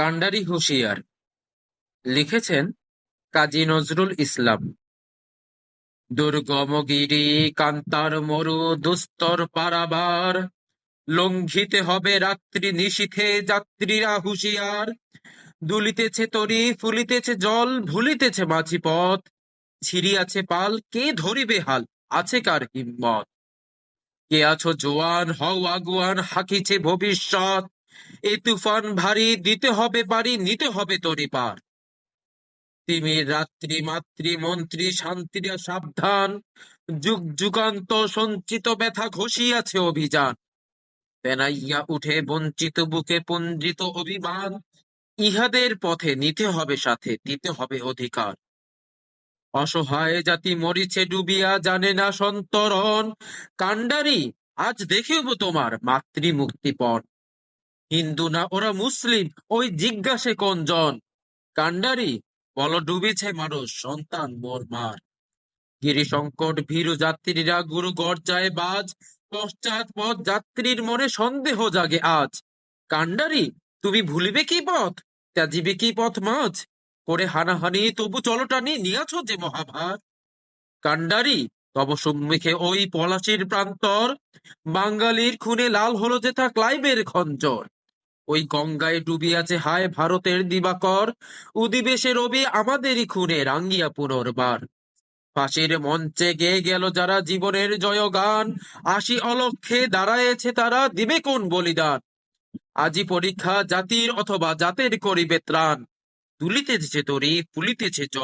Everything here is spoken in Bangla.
কান্ডারি হুঁশিয়ার। লিখেছেন কাজী নজরুল ইসলাম। দুর্গমগিরি কান্তার মরু দুস্তর পারাবার, লঙ্ঘিতে হবে রাত্রি নিশীথে যাত্রীরা হুঁশিয়ার। দুলিতেছে তরি, ফুলিতেছে জল, ভুলিতেছে মাঝি পথ ছিড়িয়াছে পাল, কে ধরিবে হাল, আছে কার হিম্মত? কে আছো জোয়ান, হও আগুয়ান, হাকিছে ভবিষ্যৎ। এ তুফান ভারী, দিতে হবে পারি, নিতে হবে তরি পার। তিমির রাত্রি, মাতৃ, মন্ত্রী শান্তিরা সাবধান। যুগ যুগান্ত সঞ্চিত ব্যথা ঘষিয়াছে অভিযান। পেনাইয়া উঠে বঞ্চিত বুকে পুঞ্জিত অভিমান। ইহাদের পথে নিতে হবে সাথে, দিতে হবে অধিকার। অসহায় জাতি মরিছে ডুবিয়া, জানে না সন্তরণ। কান্ডারি আজ দেখিব তোমার মাতৃ মুক্তিপণ হিন্দু না, ওরা মুসলিম। ওই জিজ্ঞাসে কোন জন? কান্ডারি? বল, ডুবিছে মানুষ, সন্তান মোর মার। গিরিশঙ্কট ভীরু যাত্রীরা গুরু গর্জায় বাজ, পশ্চাৎ পথ যাত্রীর মনে সন্দেহ জাগে আজ। কান্ডারি, তুমি ভুলিবে কি পথ? ত্যাজিবে কি পথ মাঝ করে হানাহানি, তবু চলটানি নিয়াছ যে মহাভার। কান্ডারি, তব সম্মুখে ওই পলাশির প্রান্তর। বাঙালির খুনে লাল হলো যেথা ক্লাইবের খঞ্জর। ওই গঙ্গায় ডুবিয়াছে হায় ভারতের দিবাকর, উদিবেশে রবি আমাদেরই খুনে রাঙ্গিয়া পুনর্বার। ফাঁসির মঞ্চে গেয়ে গেল যারা জীবনের জয়গান, আশি অলক্ষে দাঁড়ায়েছে তারা দিবে কোন বলিদান? আজি পরীক্ষা জাতির অথবা জাতের করিবে ত্রাণ। তুলিতেছে তরি ফুলিতেছে